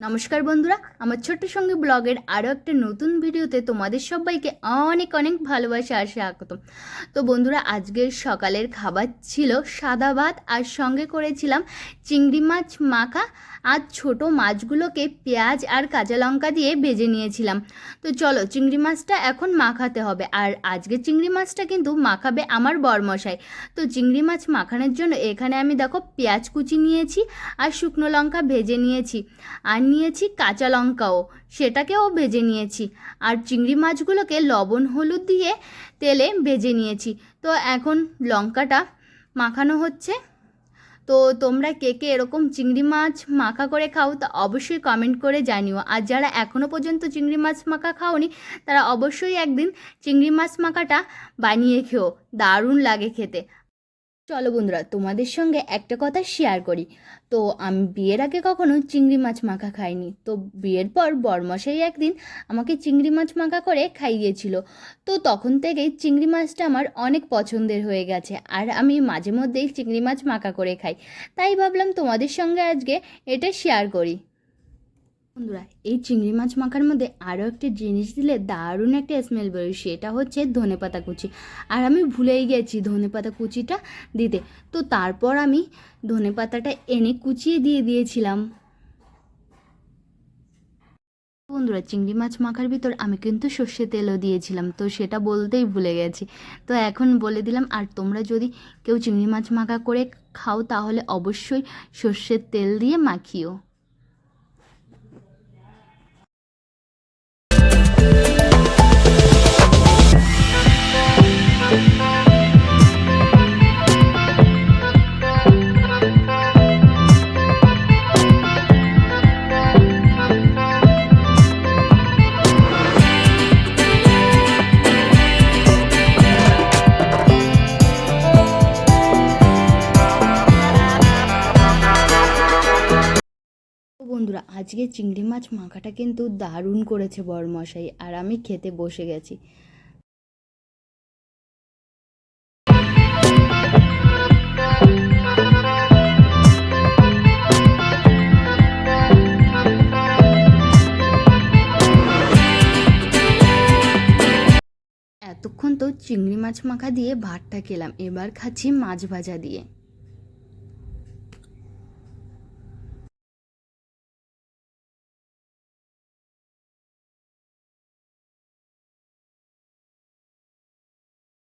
নমস্কার বন্ধুরা, আমার ছোট্ট সঙ্গে ব্লগের আরও একটা নতুন ভিডিওতে তোমাদের সবাইকে অনেক অনেক ভালোবাসা আর স্বাগত তো বন্ধুরা, আজকের সকালের খাবার ছিল সাদা ভাত আর সঙ্গে করেছিলাম চিংড়ি মাছ মাখা আর ছোট মাছগুলোকে পেঁয়াজ আর কাঁচা লঙ্কা দিয়ে ভেজে নিয়েছিলাম। তো চলো, চিংড়ি মাছটা এখন মাখাতে হবে আর আজকে চিংড়ি মাছটা কিন্তু মাখাবে আমার বরমশাই। তো চিংড়ি মাছ মাখানোর জন্য এখানে আমি দেখো পেঁয়াজ কুচি নিয়েছি আর শুকনো লঙ্কা ভেজে নিয়েছি। আর নিয়েছি কাঁচা লঙ্কাও, সেটাকেও ভেজে নিয়েছি। আর চিংড়ি মাছগুলোকে লবণ হলুদ দিয়ে তেলে ভেজে নিয়েছি। তো এখন লঙ্কাটা মাখানো হচ্ছে। তো তোমরা কে কে এরকম চিংড়ি মাছ মাখা করে খাও তা অবশ্যই কমেন্ট করে জানিও। আর যারা এখনও পর্যন্ত চিংড়ি মাছ মাখা খাওনি, তারা অবশ্যই একদিন চিংড়ি মাছ মাখাটা বানিয়ে খেও। দারুণ লাগে খেতে। চলো বন্ধুরা, তোমাদের সঙ্গে একটা কথা শেয়ার করি। তো আমি বিয়ের আগে কখনো চিংড়ি মাছ মাখা খাইনি। তো বিয়ের পর বরমশাই একদিন আমাকে চিংড়ি মাছ মাখা করে খাইয়েছিল। তো তখন থেকেই চিংড়ি মাছটা আমার অনেক পছন্দের হয়ে গেছে আর আমি মাঝে মধ্যেই চিংড়ি মাছ মাখা করে খাই। তাই ভাবলাম তোমাদের সঙ্গে আজকে এটা শেয়ার করি। বন্ধুরা, এই চিংড়ি মাছ মাখার মধ্যে আরও একটা জিনিস দিলে দারুণ একটা স্মেল বেরোয়, সেটা হচ্ছে ধনেপাতা কুচি। আর আমি ভুলেই গেছি ধনেপাতা কুচিটা দিতে। তো তারপর আমি ধনেপাতাটা এনে কুচিয়ে দিয়ে দিয়েছিলাম। বন্ধুরা, চিংড়ি মাছ মাখার ভিতর আমি কিন্তু সর্ষে তেলও দিয়েছিলাম, তো সেটা বলতেই ভুলে গেছি। তো এখন বলে দিলাম, আর তোমরা যদি কেউ চিংড়ি মাছ মাখা করে খাও, তাহলে অবশ্যই সর্ষের তেল দিয়ে মাখিও। বন্ধুরা, আজকে চিংড়ি মাছ মাখাটা কিন্তু দারুণ করেছে বরমশাই, আর আমি খেতে বসে গেছি। এতক্ষণ তো চিংড়ি মাছ মাখা দিয়ে ভাতটা খেলাম, এবার খাচ্ছি মাছ ভাজা দিয়ে।